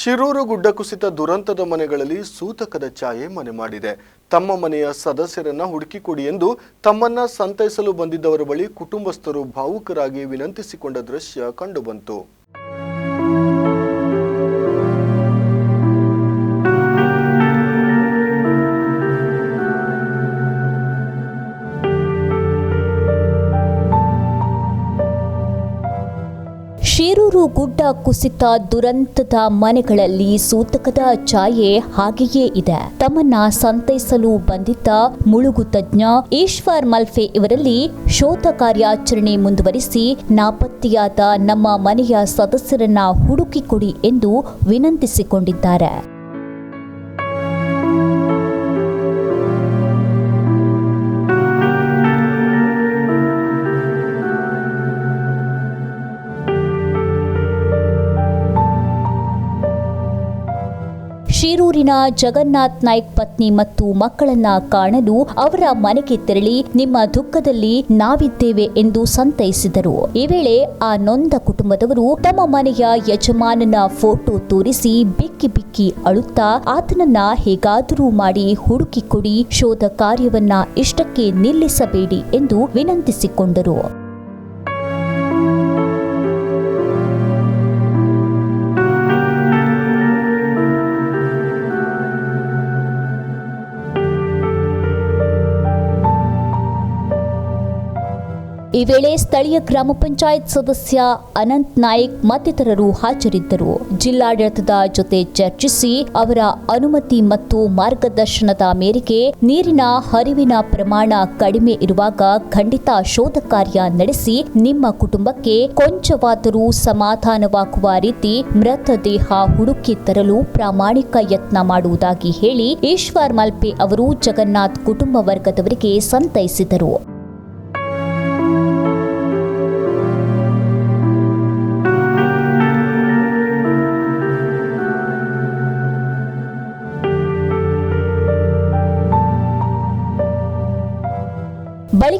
ಶಿರೂರು ಗುಡ್ಡ ಕುಸಿತ ದುರಂತದ ಮನೆಗಳಲ್ಲಿ ಸೂತಕದ ಛಾಯೆ ಮನೆ ಮಾಡಿದೆ. ತಮ್ಮ ಮನೆಯ ಸದಸ್ಯರನ್ನ ಹುಡುಕಿಕೊಡಿ ಎಂದು ತಮ್ಮನ್ನ ಸಂತೈಸಲು ಬಂದಿದ್ದವರ ಬಳಿ ಕುಟುಂಬಸ್ಥರು ಭಾವುಕರಾಗಿ ವಿನಂತಿಸಿಕೊಂಡ ದೃಶ್ಯ ಕಂಡುಬಂತು. ಶಿರೂರು ಗುಡ್ಡ ಕುಸಿತ ದುರಂತದ ಮನೆಗಳಲ್ಲಿ ಸೂತಕದ ಛಾಯೆ ಹಾಗೆಯೇ ಇದೆ. ತಮ್ಮನ್ನ ಸಂತೈಸಲು ಬಂದಿದ್ದ ಮುಳುಗು ತಜ್ಞ ಈಶ್ವರ್ ಮಲ್ಫೆ ಇವರಲ್ಲಿ ಶೋಧ ಕಾರ್ಯಾಚರಣೆ ಮುಂದುವರಿಸಿ ನಾಪತ್ತೆಯಾದ ನಮ್ಮ ಮನೆಯ ಸದಸ್ಯರನ್ನ ಹುಡುಕಿಕೊಡಿ ಎಂದು ವಿನಂತಿಸಿಕೊಂಡಿದ್ದಾರೆ. ಶಿರೂರಿನ ಜಗನ್ನಾಥ್ ನಾಯ್ಕ್ ಪತ್ನಿ ಮತ್ತು ಮಕ್ಕಳನ್ನ ಕಾಣಲು ಅವರ ಮನೆಗೆ ತೆರಳಿ ನಿಮ್ಮ ದುಃಖದಲ್ಲಿ ನಾವಿದ್ದೇವೆ ಎಂದು ಸಂತೈಸಿದರು. ಈ ವೇಳೆ ಆ ನೊಂದ ಕುಟುಂಬದವರು ತಮ್ಮ ಮನೆಯ ಯಜಮಾನನ ಫೋಟೋ ತೋರಿಸಿ ಬಿಕ್ಕಿ ಬಿಕ್ಕಿ ಅಳುತ್ತಾ ಆತನನ್ನ ಹೇಗಾದರೂ ಮಾಡಿ ಹುಡುಕಿಕೊಡಿ ಶೋಧ ಕಾರ್ಯವನ್ನ ಇಷ್ಟಕ್ಕೆ ನಿಲ್ಲಿಸಬೇಡಿ ಎಂದು ವಿನಂತಿಸಿಕೊಂಡರು. ಈ ವೇಳೆ ಸ್ಥಳೀಯ ಗ್ರಾಮ ಪಂಚಾಯತ್ ಸದಸ್ಯ ಅನಂತ್ ನಾಯಕ್ ಮತ್ತಿತರರು ಹಾಜರಿದ್ದರು. ಜಿಲ್ಲಾಡಳಿತದ ಜೊತೆ ಚರ್ಚಿಸಿ ಅವರ ಅನುಮತಿ ಮತ್ತು ಮಾರ್ಗದರ್ಶನದ ಮೇರೆಗೆ ನೀರಿನ ಹರಿವಿನ ಪ್ರಮಾಣ ಕಡಿಮೆ ಇರುವಾಗ ಖಂಡಿತ ಶೋಧ ಕಾರ್ಯ ನಡೆಸಿ ನಿಮ್ಮ ಕುಟುಂಬಕ್ಕೆ ಕೊಂಚವಾದರೂ ಸಮಾಧಾನವಾಗುವ ರೀತಿ ಮೃತದೇಹ ಹುಡುಕಿ ತರಲು ಪ್ರಾಮಾಣಿಕ ಯತ್ನ ಮಾಡುವುದಾಗಿ ಹೇಳಿ ಈಶ್ವರ್ ಮಲ್ಪೆ ಅವರು ಜಗನ್ನಾಥ್ ಕುಟುಂಬ ವರ್ಗದವರಿಗೆ ಸಂತೈಸಿದರು.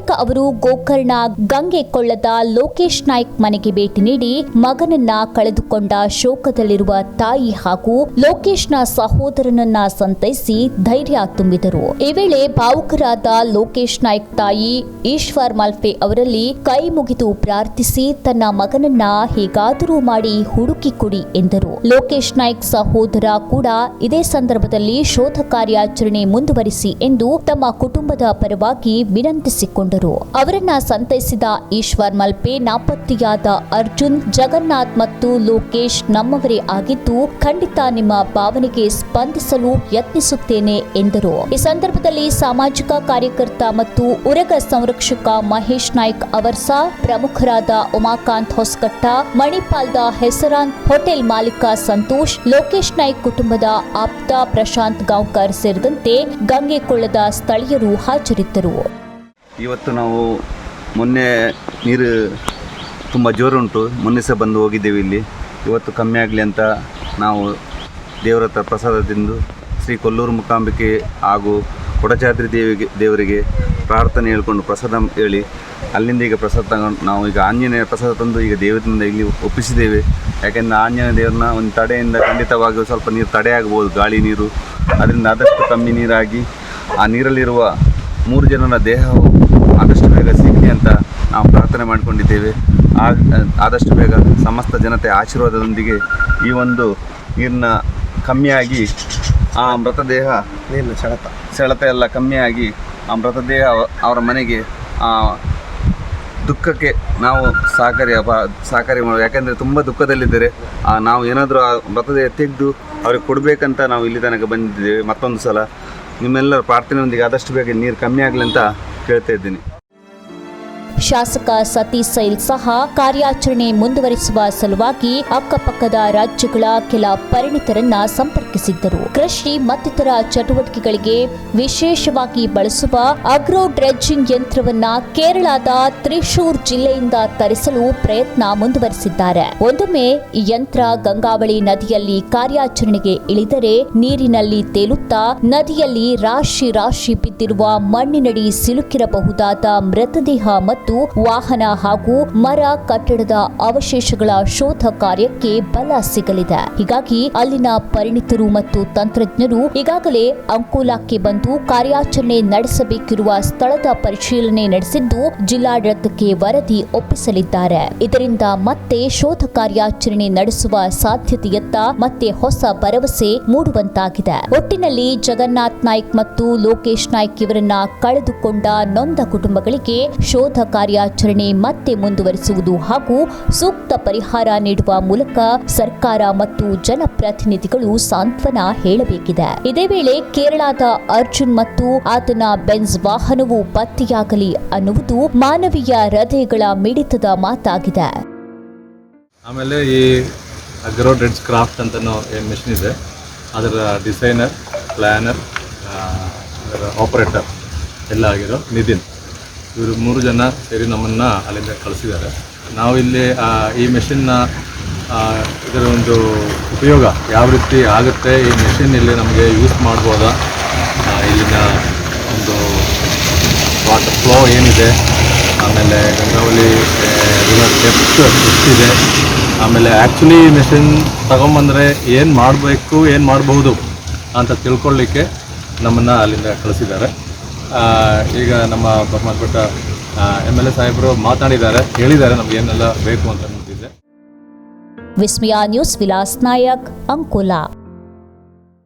ಬಳಿಕ ಅವರು ಗೋಕರ್ಣ ಗಂಗೆ ಕೊಳ್ಳದ ಲೋಕೇಶ್ ನಾಯ್ಕ್ ಮನೆಗೆ ಭೇಟಿ ನೀಡಿ ಮಗನನ್ನ ಕಳೆದುಕೊಂಡ ಶೋಕದಲ್ಲಿರುವ ತಾಯಿ ಹಾಗೂ ಲೋಕೇಶ್ನ ಸಹೋದರನನ್ನ ಸಂತೈಸಿ ಧೈರ್ಯ ತುಂಬಿದರು. ಈ ವೇಳೆ ಭಾವುಕರಾದ ಲೋಕೇಶ್ ನಾಯ್ಕ್ ತಾಯಿ ಈಶ್ವರ್ ಮಲ್ಪೆ ಅವರಲ್ಲಿ ಕೈ ಮುಗಿದು ಪ್ರಾರ್ಥಿಸಿ ತನ್ನ ಮಗನನ್ನ ಹೇಗಾದರೂ ಮಾಡಿ ಹುಡುಕಿ ಕೊಡಿ ಎಂದರು. ಲೋಕೇಶ್ ನಾಯ್ಕ್ ಸಹೋದರ ಕೂಡ ಇದೇ ಸಂದರ್ಭದಲ್ಲಿ ಶೋಧ ಕಾರ್ಯಾಚರಣೆ ಮುಂದುವರಿಸಿ ಎಂದು ತಮ್ಮ ಕುಟುಂಬದ ಪರವಾಗಿ ವಿನಂತಿಸಿಕೊಂಡರು. ಅವರನ್ನ ಸಂತೈಸಿದ ಈಶ್ವರ್ ಮಲ್ಪೆ ನಾಪತ್ತೆಯಾದ ಅರ್ಜುನ್, ಜಗನ್ನಾಥ್ ಮತ್ತು ಲೋಕೇಶ್ ನಮ್ಮವರೇ ಆಗಿದ್ದು, ಖಂಡಿತ ನಿಮ್ಮ ಭಾವನೆಗೆ ಸ್ಪಂದಿಸಲು ಯತ್ನಿಸುತ್ತೇನೆ ಎಂದರು. ಈ ಸಂದರ್ಭದಲ್ಲಿ ಸಾಮಾಜಿಕ ಕಾರ್ಯಕರ್ತ ಮತ್ತು ಉರಗ ಸಂರಕ್ಷಕ ಮಹೇಶ್ ನಾಯ್ಕ್ ಅವರ್ಸ ಪ್ರಮುಖರಾದ ಉಮಾಕಾಂತ್ ಹೊಸಕಟ್ಟ, ಮಣಿಪಾಲ್ದ ಹೆಸರಾಂತ್ ಹೋಟೆಲ್ ಮಾಲೀಕ ಸಂತೋಷ್, ಲೋಕೇಶ್ ನಾಯ್ಕ್ ಕುಟುಂಬದ ಆಪ್ತ ಪ್ರಶಾಂತ್ ಗಾಂವ್ಕರ್ ಸೇರಿದಂತೆ ಗಂಗೆಕೊಳ್ಳದ ಸ್ಥಳೀಯರು ಹಾಜರಿದ್ದರು. ಇವತ್ತು ನಾವು ಮೊನ್ನೆ ನೀರು ತುಂಬ ಜೋರುಂಟು ಮೊನ್ನೆ ಸಹ ಬಂದು ಹೋಗಿದ್ದೇವೆ ಇಲ್ಲಿ. ಇವತ್ತು ಕಮ್ಮಿ ಆಗಲಿ ಅಂತ ನಾವು ದೇವರ ಹತ್ರ ಪ್ರಸಾದ ತಿಂದು ಶ್ರೀ ಕೊಲ್ಲೂರು ಮುಕಾಂಬಿಕೆ ಹಾಗೂ ಕೊಡಚಾದ್ರಿ ದೇವಿಗೆ, ದೇವರಿಗೆ ಪ್ರಾರ್ಥನೆ ಹೇಳ್ಕೊಂಡು ಪ್ರಸಾದ ಹೇಳಿ ಅಲ್ಲಿಂದ ಈಗ ಪ್ರಸಾದ ತಗೊಂಡು ನಾವು ಈಗ ಆಂಜನೇಯ ಪ್ರಸಾದ ತಂದು ಈಗ ದೇವರಿಂದ ಇಲ್ಲಿ ಒಪ್ಪಿಸಿದ್ದೇವೆ. ಯಾಕೆಂದರೆ ಆಂಜನೇಯ ದೇವರನ್ನ ಒಂದು ತಡೆಯಿಂದ ಖಂಡಿತವಾಗಿಯೂ ಸ್ವಲ್ಪ ನೀರು ತಡೆ ಆಗ್ಬೋದು, ಗಾಳಿ ನೀರು. ಅದರಿಂದ ಆದಷ್ಟು ಕಮ್ಮಿ ನೀರಾಗಿ ಆ ನೀರಲ್ಲಿರುವ ಮೂರು ಜನರ ದೇಹವು ಆದಷ್ಟು ಬೇಗ ಸಿಗಲಿ ಅಂತ ನಾವು ಪ್ರಾರ್ಥನೆ ಮಾಡಿಕೊಂಡಿದ್ದೇವೆ. ಆ- ಆದಷ್ಟು ಬೇಗ ಸಮಸ್ತ ಜನತೆ ಆಶೀರ್ವಾದದೊಂದಿಗೆ ಈ ಒಂದು ನೀರಿನ ಕಮ್ಮಿಯಾಗಿ ಆ ಮೃತದೇಹ ನೀರಿನ ಸೆಳೆತ. ಸೆಳೆತ ಎಲ್ಲ ಕಮ್ಮಿಯಾಗಿ ಆ ಮೃತದೇಹ ಅವ- ಅವರ ಮನೆಗೆ ಆ ದುಃಖಕ್ಕೆ ನಾವು ಸಹಕಾರಿ ಸಹಕಾರಿ ಮಾಡುವ ಯಾಕೆಂದರೆ ತುಂಬ ದುಃಖದಲ್ಲಿದ್ದರೆ ಆ, ನಾವು ಏನಾದರೂ ಆ ಮೃತದೇಹ ತೆಗೆದು ಅವ್ರಿಗೆ ಕೊಡಬೇಕಂತ ನಾವು ಇಲ್ಲಿ ತನಕ ಬಂದಿದ್ದೇವೆ ಮತ್ತೊಂದು ಸಲ. ನಿಮ್ಮೆಲ್ಲರ ಪ್ರಾರ್ಥನೆಯೊಂದಿಗೆ ಆದಷ್ಟು ಬೇಗ ನೀರು ಕಮ್ಮಿ ಆಗಲಿ ಅಂತ ಕೇಳ್ತಾ ಇದ್ದೀನಿ. ಶಾಸಕ ಸತೀಶ್ ಸೈಲ್ ಸಹ ಕಾರ್ಯಾಚರಣೆ ಮುಂದುವರಿಸುವ ಸಲುವಾಗಿ ಅಕ್ಕಪಕ್ಕದ ರಾಜ್ಯಗಳ ಕೆಲ ಪರಿಣಿತರನ್ನ ಸಂಪರ್ಕಿಸಿದ್ದರು. ಕೃಷಿ ಮತ್ತಿತರ ಚಟುವಟಿಕೆಗಳಿಗೆ ವಿಶೇಷವಾಗಿ ಬಳಸುವ ಅಗ್ರೋ ಡ್ರೆಡ್ಜಿಂಗ್ ಯಂತ್ರವನ್ನ ಕೇರಳದ ತ್ರಿಶೂರ್ ಜಿಲ್ಲೆಯಿಂದ ತರಿಸಲು ಪ್ರಯತ್ನ ಮುಂದುವರಿಸಿದ್ದಾರೆ. ಒಂದೊಮ್ಮೆ ಯಂತ್ರ ಗಂಗಾವಳಿ ನದಿಯಲ್ಲಿ ಕಾರ್ಯಾಚರಣೆಗೆ ಇಳಿದರೆ ನೀರಿನಲ್ಲಿ ತೇಲುತ್ತಾ ನದಿಯಲ್ಲಿ ರಾಶಿ ರಾಶಿ ಬಿದ್ದಿರುವ ಮಣ್ಣಿನಡಿ ಸಿಲುಕಿರಬಹುದಾದ ಮೃತದೇಹ ಮತ್ತು ಮತ್ತು ವಾಹನ ಹಾಗೂ ಮರ ಕಟ್ಟಡದ ಅವಶೇಷಗಳ ಶೋಧ ಕಾರ್ಯಕ್ಕೆ ಬಲ ಸಿಗಲಿದೆ. ಹೀಗಾಗಿ ಅಲ್ಲಿನ ಪರಿಣಿತರು ಮತ್ತು ತಂತ್ರಜ್ಞರು ಈಗಾಗಲೇ ಅಂಕೋಲಾಕ್ಕೆ ಬಂದು ಕಾರ್ಯಾಚರಣೆ ನಡೆಸಬೇಕಿರುವ ಸ್ಥಳದ ಪರಿಶೀಲನೆ ನಡೆಸಿದ್ದು ಜಿಲ್ಲಾಡಳಿತಕ್ಕೆ ವರದಿ ಒಪ್ಪಿಸಲಿದ್ದಾರೆ. ಇದರಿಂದ ಮತ್ತೆ ಶೋಧ ಕಾರ್ಯಾಚರಣೆ ನಡೆಸುವ ಸಾಧ್ಯತೆಯತ್ತ ಮತ್ತೆ ಹೊಸ ಭರವಸೆ ಮೂಡುವಂತಾಗಿದೆ. ಒಟ್ಟಿನಲ್ಲಿ ಜಗನ್ನಾಥ್ ನಾಯ್ಕ್ ಮತ್ತು ಲೋಕೇಶ್ ನಾಯ್ಕ್ ಇವರನ್ನ ಕಳೆದುಕೊಂಡ ನೊಂದ ಕುಟುಂಬಗಳಿಗೆ ಶೋಧ ಕಾರ್ಯಾಚರಣೆ ಮತ್ತೆ ಮುಂದುವರಿಸುವುದು ಹಾಗೂ ಸೂಕ್ತ ಪರಿಹಾರ ನೀಡುವ ಮೂಲಕ ಸರ್ಕಾರ ಮತ್ತು ಜನಪ್ರತಿನಿಧಿಗಳು ಸಾಂತ್ವನ ಹೇಳಬೇಕಿದೆ. ಇದೇ ವೇಳೆ ಕೇರಳದ ಅರ್ಜುನ್ ಮತ್ತು ಆತನ ಬೆನ್ಸ್ ವಾಹನವು ಪತ್ತೆಯಾಗಲಿ ಅನ್ನುವುದು ಮಾನವೀಯ ಹೃದಯಗಳ ಮಿಡಿತದ ಮಾತಾಗಿದೆ. ಆಮೇಲೆ ಈ ಅಗ್ರೋ ಡೆಡ್ಸ್ ಕ್ರಾಫ್ಟ್ ಅಂತ ಮಿಷನ್ ಇದೆ. ಅದರ ಡಿಸೈನರ್ ಪ್ಲ್ಯಾನರ್ ಆಪರೇಟರ್ ಎಲ್ಲ ಆಗಿರೋ ನಿತಿನ್. ಇವರು ಮೂರು ಜನ ಸೇರಿ ನಮ್ಮನ್ನು ಅಲ್ಲಿಂದ ಕಳಿಸಿದ್ದಾರೆ. ನಾವು ಇಲ್ಲಿ ಈ ಮೆಷಿನ್ನ ಇದರ ಒಂದು ಉಪಯೋಗ ಯಾವ ರೀತಿ ಆಗುತ್ತೆ, ಈ ಮೆಷಿನ್ ಇಲ್ಲಿ ನಮಗೆ ಯೂಸ್ ಮಾಡ್ಬೋದಾ ಇಲ್ಲಿನ ಒಂದು ವಾಟರ್ ಫ್ಲೋ ಏನಿದೆ, ಆಮೇಲೆ ಗಂಗಾವಳಿ ರಿವರ್ ಡೆಪ್ತ್ ಎಷ್ಟಿದೆ, ಆಮೇಲೆ ಆ್ಯಕ್ಚುಲಿ ಮೆಷಿನ್ ತಗೊಂಬಂದರೆ ಏನು ಮಾಡಬೇಕು, ಏನು ಮಾಡಬಹುದು ಅಂತ ತಿಳ್ಕೊಳ್ಳಿಕ್ಕೆ ನಮ್ಮನ್ನು ಅಲ್ಲಿಂದ ಕಳಿಸಿದ್ದಾರೆ. ಈಗ ನಮ್ಮ ಬರ್ಮಾಪಟ್ಟ ಎಂ ಎಲ್ ಎ ಸಾಹೇಬರು ಮಾತಾಡಿದ್ದಾರೆ ಹೇಳಿದ್ದಾರೆ ನಮ್ಗೆ ಏನೆಲ್ಲ ಬೇಕು ಅಂತ ನೋಡಿದ್ದೆ ವಿಸ್ಮಯ ನ್ಯೂಸ್ ವಿಲಾಸ್ ನಾಯಕ್, ಅಂಕೋಲಾ.